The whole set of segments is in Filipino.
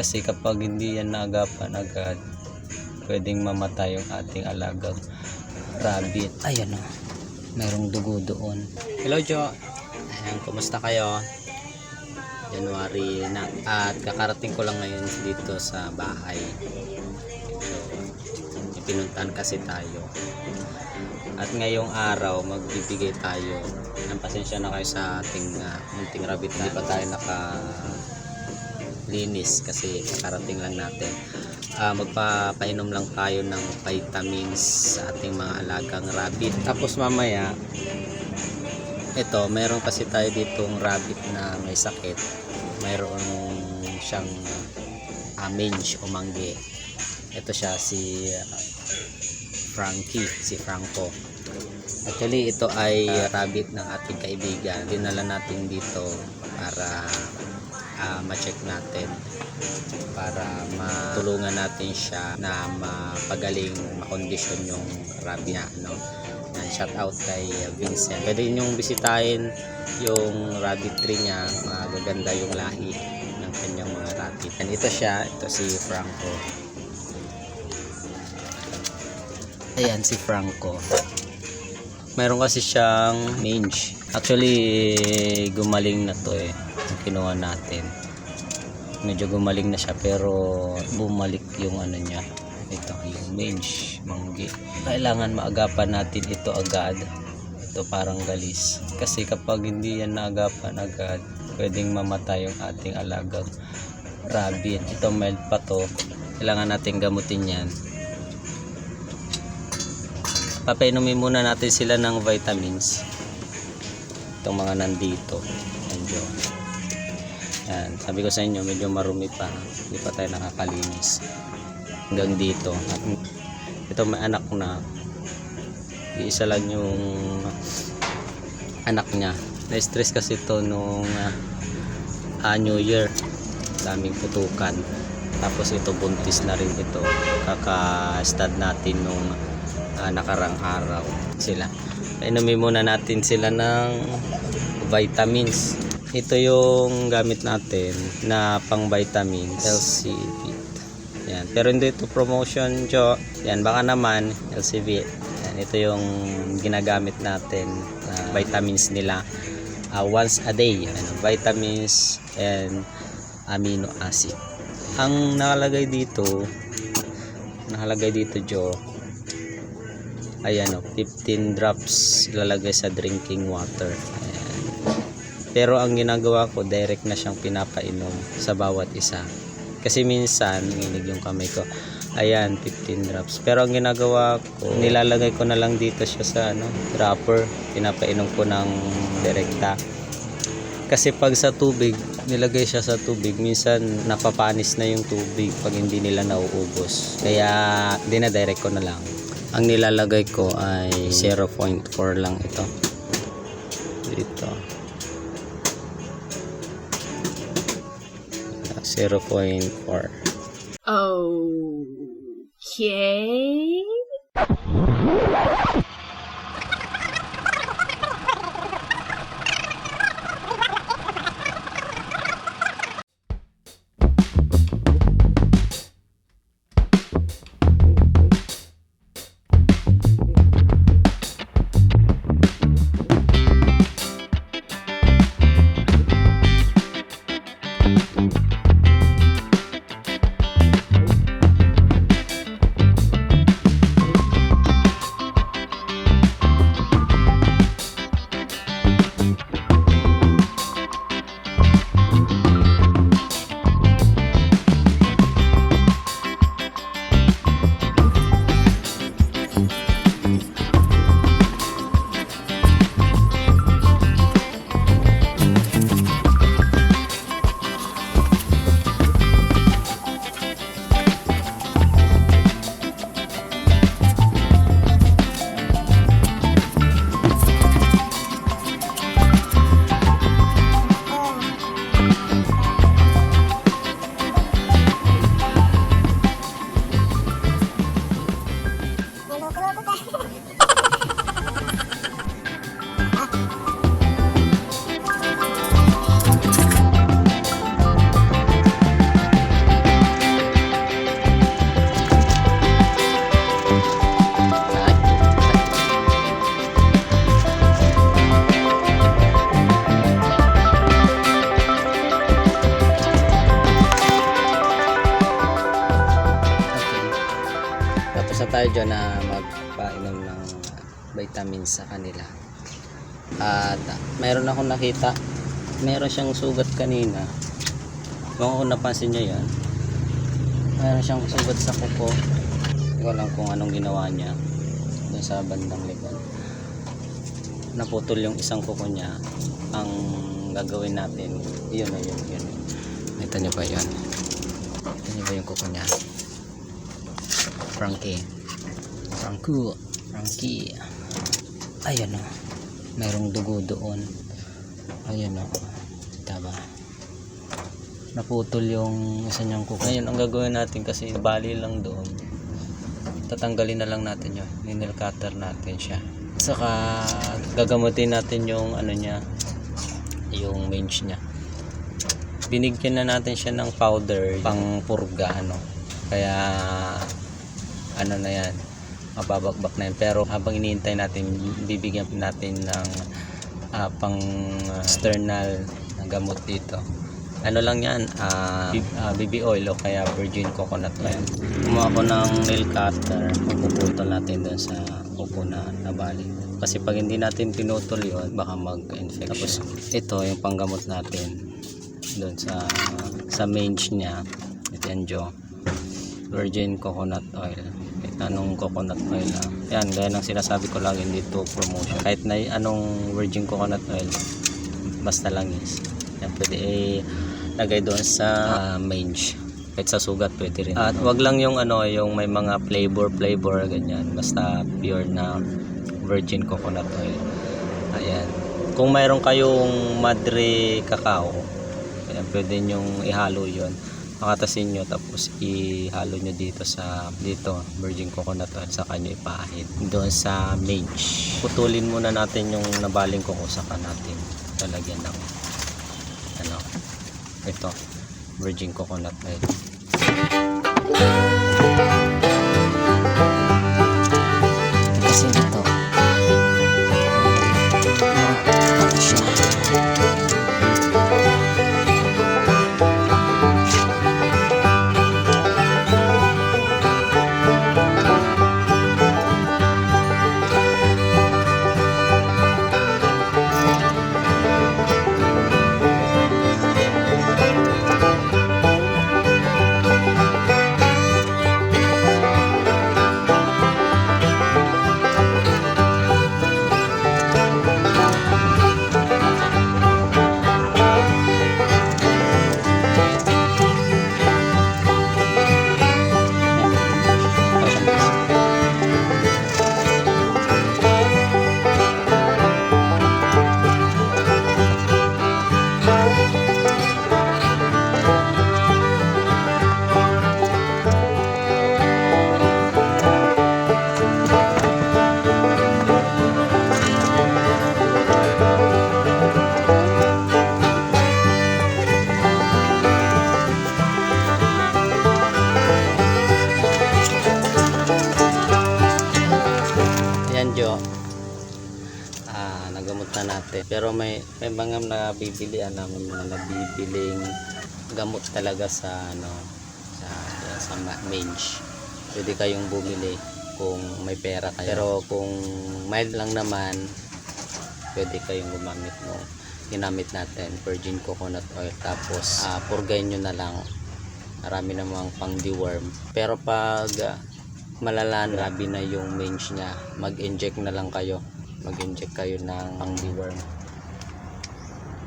Kasi kapag hindi yan naagapan agad, pwedeng mamatay yung ating alagang rabbit. Ayan o, mayroong dugo doon. Hello Jo, Ayan, kumusta kayo? January na at kakarating ko lang ngayon dito sa bahay. Pinuntan kasi tayo. At ngayong araw, magbibigay tayo ng pasensya na kayo sa ating uh, munting rabbit. Hindi pa tayo naka linis kasi kakarating lang natin. Ah, magpapainom lang tayo ng vitamins sa ating mga alagang rabbit. Tapos mamaya, ito, meron kasi tayo ditong rabbit na may sakit. Mayroon siyang uh, mange o mangge. Ito siya si uh, Frankie, si Franco. Actually, ito ay rabbit ng ating kaibigan. Dinala natin dito para uh, ma-check natin para matulungan natin siya na mapagaling makondisyon yung rabbit niya no? Yan, shout out kay Vincent. Pwede yung bisitahin yung rabbit tree niya. Magaganda yung lahi ng kanyang mga rabbit. And ito siya. Ito si Franco. Ayan si Franco. Mayroon kasi siyang mange actually gumaling na to eh kinuha natin. Medyo gumaling na siya pero bumalik yung ano niya. Ito yung mange manggi kailangan maagapan natin ito agad. Ito parang galis. Kasi kapag hindi yan naagapan agad pwedeng mamatay yung ating alagang rabbit. Ito mild pa to. Kailangan natin gamutin yan. Papainumin muna natin sila ng vitamins. Itong mga nandito. Medyo yan. Sabi ko sa inyo medyo marumi pa. Hindi pa tayo nakakalinis. Hanggang dito. At ito may anak na. Isa lang yung anak niya. Na-stress kasi ito nung uh, uh, New Year. Daming putukan. Tapos ito buntis na rin ito. Kaka-stud natin nung uh, nakarang araw. Sila. Painumin muna natin sila ng vitamins ito yung gamit natin na pang vitamins LCV yan. Pero hindi ito promotion jo. Yan baka naman LCV yan ito yung ginagamit natin na vitamins nila. Uh, once a day. Yan, vitamins and amino acid. Ang nakalagay dito nakalagay dito jo ayan o 15 drops lalagay sa drinking water. Pero ang ginagawa ko direct na siyang pinapainom sa bawat isa. Kasi minsan nginig yung kamay ko ayan 15 drops. Pero ang ginagawa ko nilalagay ko na lang dito siya sa ano dropper pinapainom ko ng direkta. Kasi pag sa tubig nilagay siya sa tubig minsan napapanis na yung tubig pag hindi nila nauubos. Kaya dinadirect ko na lang. Ang nilalagay ko ay 0.4 lang ito. Dito 0.4. Okay. Tayo dyan na magpainom ng vitamins sa kanila. At mayroon akong nakita, meron siyang sugat kanina. Kung kung napansin nyo yan, mayroon siyang sugat sa kuko. Hindi ko alam kung anong ginawa niya doon sa bandang likod. Naputol yung isang kuko niya. Ang gagawin natin, yun na yun, yun. Ito niyo ba yun? Ito niyo ba yung kuko niya? Frankie. Franco. Frankie. Ayan o. Mayroong dugo doon. Ayan o. Tama. Naputol yung isa niyang kuko. Ngayon, ang gagawin natin kasi bali lang doon. Tatanggalin na lang natin yun. Ninil cutter natin siya. Saka gagamutin natin yung ano niya. Yung mange niya. Binigyan na natin siya ng powder pang purga ano. Kaya ano na yan mababakbak na yan pero habang iniintay natin bibigyan natin ng ah, pang ah, external na gamot dito. Ano lang yan B- ah, BB oil o kaya virgin coconut oil. Kumuha ko ng nail cutter puputol natin doon sa upo na nabali. Kasi pag hindi natin pinutol yon baka mag-infection. Tapos ito yung panggamot natin doon sa sa mange niya ito yan Jo virgin coconut oil anong coconut oil lang yan gaya ng sinasabi ko lagi dito promotion. Kahit na anong virgin coconut oil basta lang is yan pwede eh, lagay doon sa ah, mange. Kahit sa sugat pwede rin. At wag lang yung ano yung may mga flavor flavor ganyan. Basta pure na virgin coconut oil. Ayan. Kung mayroon kayong madre cacao ayan, pwede nyong ihalo yon makatasin nyo tapos ihalo nyo dito sa dito virgin coconut oil saka nyo ipahid doon sa mange putulin muna natin yung nabaling kuko saka natin lalagyan ng ano ito virgin coconut oil. Kasi Jo. Ah, nagamot na natin. Pero may may mga nabibili ano, may mga nabibiling gamot talaga sa ano sa sa ma- mange. Pwede kayong bumili kung may pera kayo. Pero kung mild lang naman, pwede kayong gumamit mo ginamit natin virgin coconut oil tapos ah, purgayin nyo na lang marami namang pang deworm pero pag ah, malala na grabe na yung mange niya. Mag-inject na lang kayo. Mag-inject kayo ng pang deworm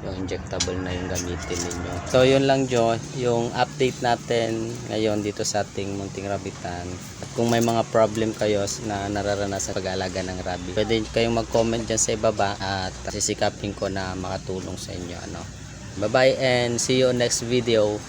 yung injectable na yung gamitin ninyo. So yun lang Jo. Yung update natin ngayon dito sa ating munting rabitan. At kung may mga problem kayo na nararanasan sa pag-aalaga ng rabbit pwede kayong mag-comment dyan sa ibaba at sisikapin ko na makatulong sa inyo ano. Bye bye and see you next video